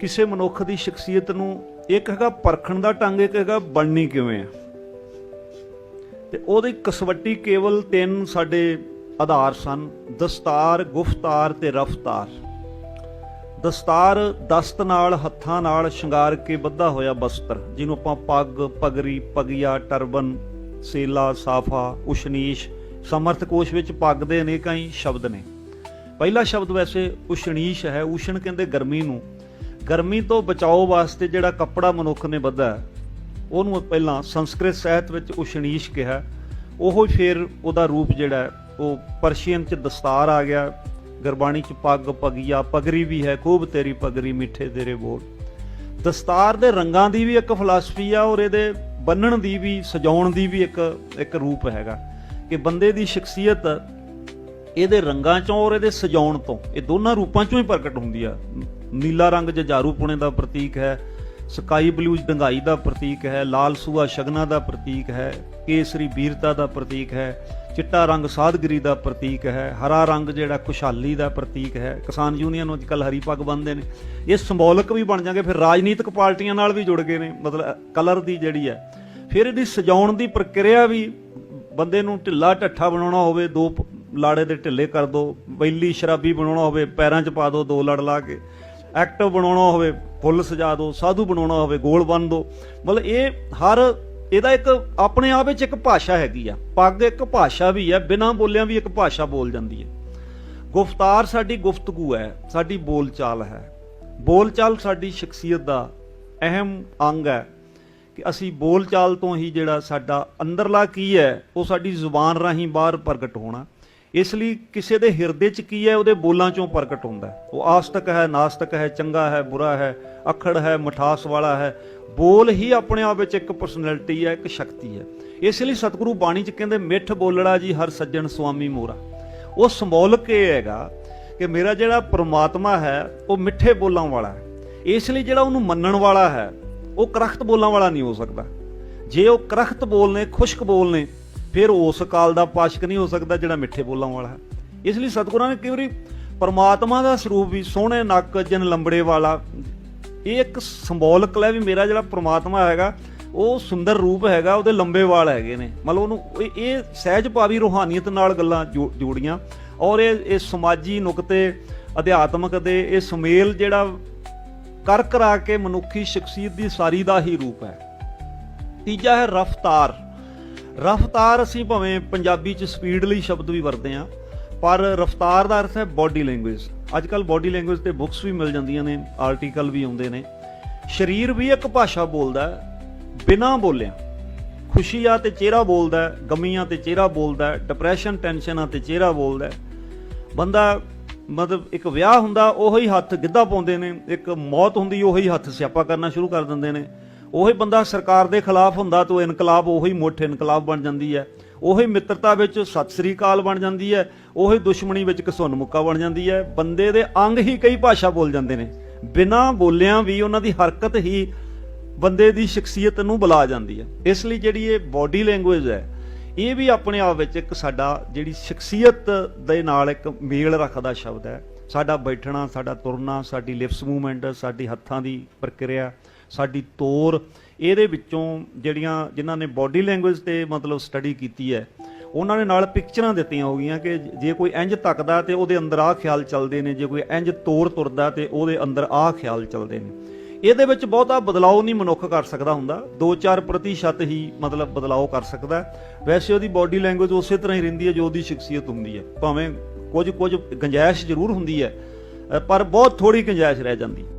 ਕਿਸੇ ਮਨੁੱਖ ਦੀ ਸ਼ਖਸੀਅਤ ਨੂੰ ਇੱਕ ਹੈਗਾ ਪਰਖਣ ਦਾ ਢੰਗ, ਇੱਕ ਹੈਗਾ ਬਣਨੀ ਕਿਵੇਂ ਆ? ਤੇ ਉਹਦੀ ਕਸਵੱਟੀ ਕੇਵਲ ਤਿੰਨ ਸਾਡੇ ਆਧਾਰ ਸਨ, ਦਸਤਾਰ, ਗੁਫਤਾਰ ਤੇ ਰਫਤਾਰ। ਦਸਤਾਰ ਦਸਤ ਨਾਲ, ਹੱਥਾਂ ਨਾਲ ਸ਼ਿੰਗਾਰ ਕੇ ਬੱਧਾ ਹੋਇਆ ਬਸਤਰ, ਜਿਹਨੂੰ ਆਪਾਂ ਪੱਗ, ਪਗਰੀ, ਪਗਿਆ, ਟਰਬਨ, ਸੇਲਾ, ਸਾਫਾ, ਉਸ਼ਨੀਸ਼ ਸਮਰਥ ਕੋਸ਼ ਵਿੱਚ ਪੱਗ ਦੇ ਅਨੇਕਾਂ ਹੀ ਸ਼ਬਦ ਨੇ। ਪਹਿਲਾ ਸ਼ਬਦ ਵੈਸੇ ਉਸ਼ਨੀਸ਼ ਹੈ, ਉਸ਼ਣ ਕਹਿੰਦੇ ਗਰਮੀ ਨੂੰ। ਗਰਮੀ ਤੋਂ ਬਚਾਓ ਵਾਸਤੇ ਜਿਹੜਾ ਕੱਪੜਾ ਮਨੁੱਖ ਨੇ ਬੱਧਾ ਉਹਨੂੰ ਪਹਿਲਾਂ ਸੰਸਕ੍ਰਿਤ ਸਾਹਿਤ ਵਿੱਚ ਉਸ਼ਨੀਸ਼ ਕਿਹਾ। ਉਹ ਫਿਰ ਉਹਦਾ ਰੂਪ ਜਿਹੜਾ ਉਹ ਪਰਸ਼ੀਅਨ ਚ ਦਸਤਾਰ ਆ ਗਿਆ। ਗੁਰਬਾਣੀ ਚ ਪੱਗ ਪਗੀਆ, ਪਗਰੀ ਵੀ ਹੈ, ਖੂਬ ਤੇਰੀ ਪਗਰੀ, ਮਿੱਠੇ ਤੇਰੇ ਬੋਲ। ਦਸਤਾਰ ਦੇ ਰੰਗਾਂ ਦੀ ਵੀ ਇੱਕ ਫਿਲਾਸਫੀ ਆ ਔਰ ਇਹਦੇ ਬੰਨਣ ਦੀ ਵੀ, ਸਜਾਉਣ ਦੀ ਵੀ ਇੱਕ ਇੱਕ ਰੂਪ ਹੈਗਾ। ਕਿ ਬੰਦੇ ਦੀ ਸ਼ਖਸੀਅਤ ਇਹਦੇ ਰੰਗਾਂ ਚੋਂ ਔਰ ਇਹਦੇ ਸਜਾਉਣ ਤੋਂ, ਇਹ ਦੋਨਾਂ ਰੂਪਾਂ ਚੋਂ ਹੀ ਪ੍ਰਗਟ ਹੁੰਦੀ ਆ। ਨੀਲਾ ਰੰਗ ਜਜ਼ਾਰੂ ਪੁਣੇ ਦਾ ਪ੍ਰਤੀਕ ਹੈ, ਸਕਾਈ ਬਲੂ ਡੰਗਾਈ ਦਾ ਪ੍ਰਤੀਕ ਹੈ, ਲਾਲ ਸੂਆ ਸ਼ਗਨਾ ਦਾ ਪ੍ਰਤੀਕ ਹੈ, ਕੇਸਰੀ ਵੀਰਤਾ ਦਾ ਪ੍ਰਤੀਕ ਹੈ, ਚਿੱਟਾ ਰੰਗ ਸਾਧਗਰੀ ਦਾ ਪ੍ਰਤੀਕ ਹੈ, ਹਰਾ ਰੰਗ ਜਿਹੜਾ ਖੁਸ਼ਹਾਲੀ ਦਾ ਪ੍ਰਤੀਕ ਹੈ। ਕਿਸਾਨ ਯੂਨੀਅਨ ਨੂੰ ਅੱਜਕੱਲ ਹਰੀ ਪੱਗ ਬੰਨਦੇ ਨੇ। ਇਹ ਸਿੰਬੋਲਿਕ ਵੀ ਬਣ ਜਾਂਗੇ, ਫਿਰ ਰਾਜਨੀਤਿਕ ਪਾਰਟੀਆਂ ਨਾਲ ਵੀ ਜੁੜ ਗਏ ਨੇ, ਮਤਲਬ ਕਲਰ ਦੀ ਜਿਹੜੀ ਹੈ। ਫਿਰ ਇਹਦੀ ਸਜਾਉਣ ਦੀ ਪ੍ਰਕਿਰਿਆ ਵੀ ਬੰਦੇ ਨੂੰ ਢਿੱਲਾ ਢੱਠਾ ਬਣਾਉਣਾ ਹੋਵੇ, ਦੋ ਪ- ਲਾੜੇ ਦੇ ਢਿੱਲੇ ਕਰ ਦੋ, ਬੈਲੀ ਸ਼ਰਾਬੀ ਬਣਾਉਣਾ ਹੋਵੇ, ਪੈਰਾਂ 'ਚ ਪਾ ਦੋ ਦੋ ਲੜ ਲਾ ਕੇ। ਐਕਟਿਵ ਬਣਾਉਣਾ ਹੋਵੇ, ਫੁੱਲ ਸਜਾ ਦੋ, ਸਾਧੂ ਬਣਾਉਣਾ ਹੋਵੇ, ਗੋਲ ਬੰਨ ਦੋ। ਮਤਲਬ ਇਹ ਹਰ, ਇਹਦਾ ਇੱਕ ਆਪਣੇ ਆਪ ਵਿੱਚ ਇੱਕ ਭਾਸ਼ਾ ਹੈਗੀ ਆ। ਪੱਗ ਇੱਕ ਭਾਸ਼ਾ ਵੀ ਹੈ ਬਿਨਾਂ ਬੋਲਿਆਂ ਵੀ ਇੱਕ ਭਾਸ਼ਾ ਬੋਲ ਜਾਂਦੀ ਹੈ ਗੁਫਤਾਰ ਸਾਡੀ ਗੁਫ਼ਤਗੂ ਹੈ, ਸਾਡੀ ਬੋਲਚਾਲ ਹੈ। ਬੋਲਚਾਲ ਸਾਡੀ ਸ਼ਖਸੀਅਤ ਦਾ ਅਹਿਮ ਅੰਗ ਹੈ ਕਿ ਅਸੀਂ ਬੋਲਚਾਲ ਤੋਂ ਹੀ ਜਿਹੜਾ ਸਾਡਾ ਅੰਦਰਲਾ ਕੀ ਹੈ, ਉਹ ਸਾਡੀ ਜ਼ੁਬਾਨ ਰਾਹੀਂ ਬਾਹਰ ਪ੍ਰਗਟ ਹੋਣਾ। ਇਸ ਲਈ ਕਿਸੇ ਦੇ ਹਿਰਦੇ 'ਚ ਕੀ ਹੈ, ਉਹਦੇ ਬੋਲਾਂ 'ਚੋਂ ਪ੍ਰਗਟ ਹੁੰਦਾ ਉਹ ਆਸਤਕ ਹੈ, ਨਾਸਤਕ ਹੈ, ਚੰਗਾ ਹੈ, ਬੁਰਾ ਹੈ, ਅਖੜ ਹੈ, ਮਠਾਸ ਵਾਲਾ ਹੈ। ਬੋਲ ਹੀ ਆਪਣੇ ਆਪ ਵਿੱਚ ਇੱਕ ਪਰਸਨੈਲਿਟੀ ਹੈ, ਇੱਕ ਸ਼ਕਤੀ ਹੈ। ਇਸ ਲਈ ਸਤਿਗੁਰੂ ਬਾਣੀ 'ਚ ਕਹਿੰਦੇ, ਮਿੱਠ ਬੋਲੜਾ ਜੀ ਹਰ ਸੱਜਣ ਸੁਆਮੀ ਮੋਰਾ। ਉਹ ਸਮੋਲਕ ਇਹ ਹੈਗਾ ਕਿ ਮੇਰਾ ਜਿਹੜਾ ਪ੍ਰਮਾਤਮਾ ਹੈ, ਉਹ ਮਿੱਠੇ ਬੋਲਾਂ ਵਾਲਾ ਹੈ। ਇਸ ਲਈ ਜਿਹੜਾ ਉਹਨੂੰ ਮੰਨਣ ਵਾਲਾ ਹੈ, ਉਹ ਕਰਖਤ ਬੋਲਾਂ ਵਾਲਾ ਨਹੀਂ ਹੋ ਸਕਦਾ। ਜੇ ਉਹ ਕਰਖਤ ਬੋਲ ਨੇ, ਖੁਸ਼ਕ ਬੋਲ ਨੇ ਫਿਰ ਉਸ ਕਾਲ ਦਾ ਪਾਸ਼ਕ ਨਹੀਂ ਹੋ ਸਕਦਾ ਜਿਹੜਾ ਮਿੱਠੇ ਬੋਲਾਂ ਵਾਲਾ ਹੈ। ਇਸ ਲਈ ਸਤਿਗੁਰਾਂ ਨੇ ਕਈ ਵਾਰੀ ਪਰਮਾਤਮਾ ਦਾ ਸਰੂਪ ਵੀ ਸੋਹਣੇ ਨੱਕ ਜਨ ਲੰਬੜੇ ਵਾਲਾ, ਇਹ ਇੱਕ ਸਿੰਬੋਲਿਕ ਲੈ ਵੀ ਮੇਰਾ ਜਿਹੜਾ ਪਰਮਾਤਮਾ ਹੈਗਾ, ਉਹ ਸੁੰਦਰ ਰੂਪ ਹੈਗਾ, ਉਹਦੇ ਲੰਬੇ ਵਾਲ ਹੈਗੇ ਨੇ। ਮਤਲਬ ਉਹਨੂੰ ਇਹ- ਇਹ ਸਹਿਜ ਭਾਵੀ ਰੂਹਾਨੀਅਤ ਨਾਲ ਗੱਲਾਂ ਜੋ- ਜੋੜੀਆਂ। ਔਰ ਇਹ ਇਹ ਸਮਾਜੀ ਨੁਕਤੇ, ਅਧਿਆਤਮਕ ਦੇ ਇਹ ਸੁਮੇਲ ਜਿਹੜਾ ਕਰ ਕਰਾ ਕੇ ਮਨੁੱਖੀ ਸ਼ਖਸੀਅਤ ਦੀ ਸਾਰੀ ਦਾ ਹੀ ਰੂਪ ਹੈ। ਤੀਜਾ ਹੈ ਰਫਤਾਰ। ਰਫਤਾਰ ਅਸੀਂ ਭਾਵੇਂ ਪੰਜਾਬੀ ਚ ਸਪੀਡ ਲਈ ਸ਼ਬਦ ਵੀ ਵਰਤਦੇ ਆ ਪਰ ਰਫਤਾਰ ਦਾ ਅਰਥ ਹੈ ਬਾਡੀ ਲੈਂਗੁਏਜ ਅੱਜ ਕੱਲ ਬਾਡੀ ਲੈਂਗੁਏਜ ਤੇ ਬੁੱਕਸ ਵੀ ਮਿਲ ਜਾਂਦੀਆਂ ਨੇ ਆਰਟੀਕਲ ਵੀ ਆਉਂਦੇ ਨੇ। ਸਰੀਰ ਵੀ ਇੱਕ ਭਾਸ਼ਾ ਬੋਲਦਾ ਹੈ, ਬਿਨਾਂ ਬੋਲਿਆਂ। ਖੁਸ਼ੀ ਆ ਤੇ ਚਿਹਰਾ ਬੋਲਦਾ ਹੈ, ਗਮੀਆਂ ਤੇ ਚਿਹਰਾ ਬੋਲਦਾ ਡਿਪਰੈਸ਼ਨ ਡਿਪਰੈਸ਼ਨ ਆ ਤੇ ਚਿਹਰਾ ਬੋਲਦਾ ਬੰਦਾ ਮਤਲਬ ਇੱਕ ਵਿਆਹ ਹੁੰਦਾ, ਉਹੀ ਹੱਥ ਗਿੱਧਾ ਪਾਉਂਦੇ ਨੇ, ਇੱਕ ਮੌਤ ਹੁੰਦੀ, ਉਹੀ ਹੱਥ ਸਿਆਪਾ ਕਰਨਾ ਸ਼ੁਰੂ ਕਰ ਦਿੰਦੇ ਨੇ। ਉਹੀ ਬੰਦਾ ਸਰਕਾਰ ਦੇ ਖਿਲਾਫ ਹੁੰਦਾ ਤਾਂ ਇਨਕਲਾਬ, ਉਹੀ ਮੁੱਠ ਇਨਕਲਾਬ ਬਣ ਜਾਂਦੀ ਹੈ। ਉਹੀ ਮਿੱਤਰਤਾ ਵਿੱਚ ਸਤਿ ਸ੍ਰੀ ਅਕਾਲ ਬਣ ਜਾਂਦੀ ਹੈ। ਉਹੀ ਦੁਸ਼ਮਣੀ ਵਿੱਚ ਘਸੁੰਨ ਮੁੱਕਾ ਬਣ ਜਾਂਦੀ ਹੈ। ਬੰਦੇ ਦੇ ਅੰਗ ਹੀ ਕਈ ਭਾਸ਼ਾ ਬੋਲ ਜਾਂਦੇ ਨੇ। ਬਿਨਾਂ ਬੋਲਿਆਂ ਵੀ ਉਹਨਾਂ ਦੀ ਹਰਕਤ ਹੀ ਬੰਦੇ ਦੀ ਸ਼ਖਸੀਅਤ ਨੂੰ ਬੁਲਾ ਜਾਂਦੀ ਹੈ। ਇਸ ਲਈ ਜਿਹੜੀ ਇਹ ਬਾਡੀ ਲੈਂਗੁਏਜ ਹੈ, ਇਹ ਵੀ ਆਪਣੇ ਆਪ ਵਿੱਚ ਇੱਕ ਸਾਡਾ ਜਿਹੜੀ ਸ਼ਖਸੀਅਤ ਦੇ ਨਾਲ ਇੱਕ ਮੇਲ ਰੱਖਦਾ ਸ਼ਬਦ ਹੈ। ਸਾਡਾ ਬੈਠਣਾ, ਸਾਡਾ ਤੁਰਨਾ, ਸਾਡੀ ਲਿਪਸ ਮੂਵਮੈਂਟ ਸਾਡੀ ਹੱਥਾਂ ਦੀ ਪ੍ਰਕਿਰਿਆ ਸਾਡੀ ਤੋਰ, ਇਹਦੇ ਵਿੱਚੋਂ ਜਿਹੜੀਆਂ ਜਿਨ੍ਹਾਂ ਨੇ ਬਾਡੀ ਲੈਂਗੁਏਜ ਤੇ ਮਤਲਬ ਸਟੱਡੀ ਕੀਤੀ ਹੈ, ਉਹਨਾਂ ਨੇ ਨਾਲ ਪਿਕਚਰਾਂ ਦਿੱਤੀਆਂ ਹੋਗੀਆਂ ਕਿ ਜੇ ਕੋਈ ਇੰਜ ਤੱਕਦਾ ਤੇ ਉਹਦੇ ਅੰਦਰ ਆਹ ਖਿਆਲ ਚੱਲਦੇ ਨੇ, ਜੇ ਕੋਈ ਇੰਜ ਤੋਰ ਤੁਰਦਾ ਤੇ ਉਹਦੇ ਅੰਦਰ ਆਹ ਖਿਆਲ ਚੱਲਦੇ ਨੇ। ਇਹਦੇ ਵਿੱਚ ਬਹੁਤਾ ਬਦਲਾਅ ਨਹੀਂ ਮਨੁੱਖ ਕਰ ਸਕਦਾ ਹੁੰਦਾ 2-4 ਪ੍ਰਤੀਸ਼ਤ ਹੀ ਮਤਲਬ ਬਦਲਾਅ ਕਰ ਸਕਦਾ। ਵੈਸੇ ਉਹਦੀ ਬਾਡੀ ਲੈਂਗੁਏਜ ਉਸੇ ਤਰ੍ਹਾਂ ਹੀ ਰਹਿੰਦੀ ਹੈ ਜੋ ਉਹਦੀ ਸ਼ਖਸੀਅਤ ਹੁੰਦੀ ਹੈ। ਭਾਵੇਂ ਕੁਝ ਕੁਝ ਗੰਜਾਇਸ਼ ਜ਼ਰੂਰ ਹੁੰਦੀ ਹੈ, ਪਰ ਬਹੁਤ ਥੋੜੀ ਗੰਜਾਇਸ਼ ਰਹਿ ਜਾਂਦੀ। ਹੈ